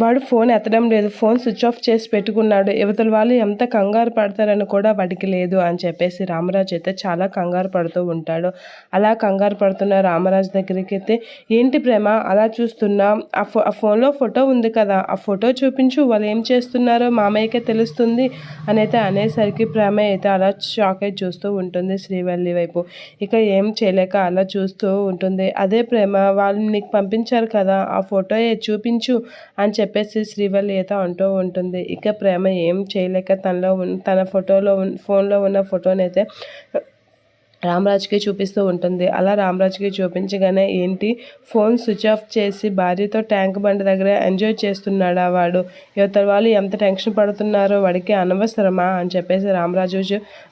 వాడు ఫోన్ ఎత్తడం లేదు ఫోన్ స్విచ్ ఆఫ్ చేసి పెట్టుకున్నాడు. యువతల వాళ్ళు ఎంత కంగారు పడతారని కూడా వాడికి లేదు అని చెప్పేసి రామరాజు అయితే చాలా కంగారు పడుతూ ఉంటాడు. అలా కంగారు పడుతున్న రామరాజు దగ్గరికి అయితే ఏంటి ప్రేమ? అలా చూస్తున్నా? ఆ ఫో ఆ ఫోన్లో ఫోటో ఉంది కదా ఆ ఫోటో చూపించు. వాళ్ళు ఏం చేస్తున్నారో మామయ్యకే తెలుస్తుంది. అని అయితే అనేసరికి ప్రేమ అయితే అలా షాక్ అయి చూస్తూ ఉంటుంది శ్రీవల్లి వైపు. ఇక ఏం చేయలేక అలా చూస్తూ ఉంటుంది. అదే ప్రేమ వాళ్ళు నీకు పంపించారు కదా ఆ ఫోటో చూపించు అని చెప్పేసి శ్రీవల్లి అంటూ ఉంటుంది. ఇక ప్రేమ ఏం చేయలేక తనలో ఉన్న తన ఫోటోలో ఫోన్లో ఉన్న ఫోటోనైతే రామరాజుకి చూపిస్తూ ఉంటుంది. అలా రామరాజుకి చూపించగానే ఏంటి? ఫోన్ స్విచ్ ఆఫ్ చేసి భార్యతో ట్యాంక్ బండి దగ్గర ఎంజాయ్ చేస్తున్నాడా వాడు? యువతల వాళ్ళు ఎంత టెన్షన్ పడుతున్నారో వాడికి అనవసరమా అని చెప్పేసి రామరాజు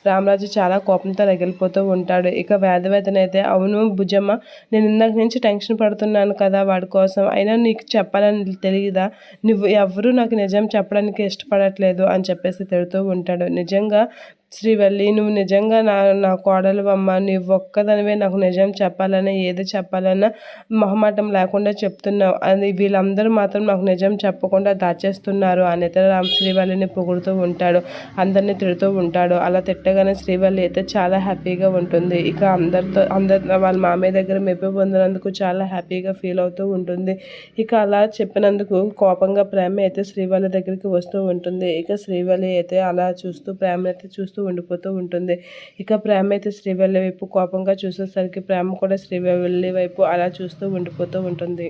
రామరాజు చాలా కోపంతో రగిలిపోతూ ఉంటాడు. ఇక వేదవేదన అవును భుజమ్మ నేను ఇందాక నుంచి టెన్షన్ పడుతున్నాను కదా వాడి కోసం. అయినా నీకు చెప్పాలని తెలియదా నువ్వు ఎవరు నాకు నిజం చెప్పడానికి ఇష్టపడట్లేదు అని చెప్పేసి తిడుతూ ఉంటాడు. నిజంగా శ్రీవల్లి నువ్వు నిజంగా నా నా కోడలు అమ్మ నువ్వు ఒక్కదనివే నాకు నిజం చెప్పాలన్నా ఏది చెప్పాలన్నా మొహమాటం లేకుండా చెప్తున్నావు. అది వీళ్ళందరూ మాత్రం నాకు నిజం చెప్పకుండా దాచేస్తున్నారు. అని ఇతర శ్రీవల్లిని పొగుడుతూ ఉంటాడు. అందరినీ తిడుతూ ఉంటాడు. అలా తిట్టగానే శ్రీవల్లి అయితే చాలా హ్యాపీగా ఉంటుంది. ఇక అందరితో అందరి వాళ్ళ మామయ్య దగ్గర మెప్పు పొందినందుకు చాలా హ్యాపీగా ఫీల్ అవుతూ ఉంటుంది. ఇక అలా చెప్పినందుకు కోపంగా ప్రేమ అయితే శ్రీవల్లి దగ్గరికి వస్తూ ఉంటుంది. ఇక శ్రీవల్లి అయితే అలా చూస్తూ ప్రేమ అయితే చూస్తూ చూస్తూ ఉండిపోతూ ఉంటుంది. ఇక ప్రేమ అయితే శ్రీవల్లి వైపు కోపంగా చూసేసరికి ప్రేమ కూడా శ్రీవల్లి వైపు అలా చూస్తూ ఉండిపోతూ ఉంటుంది.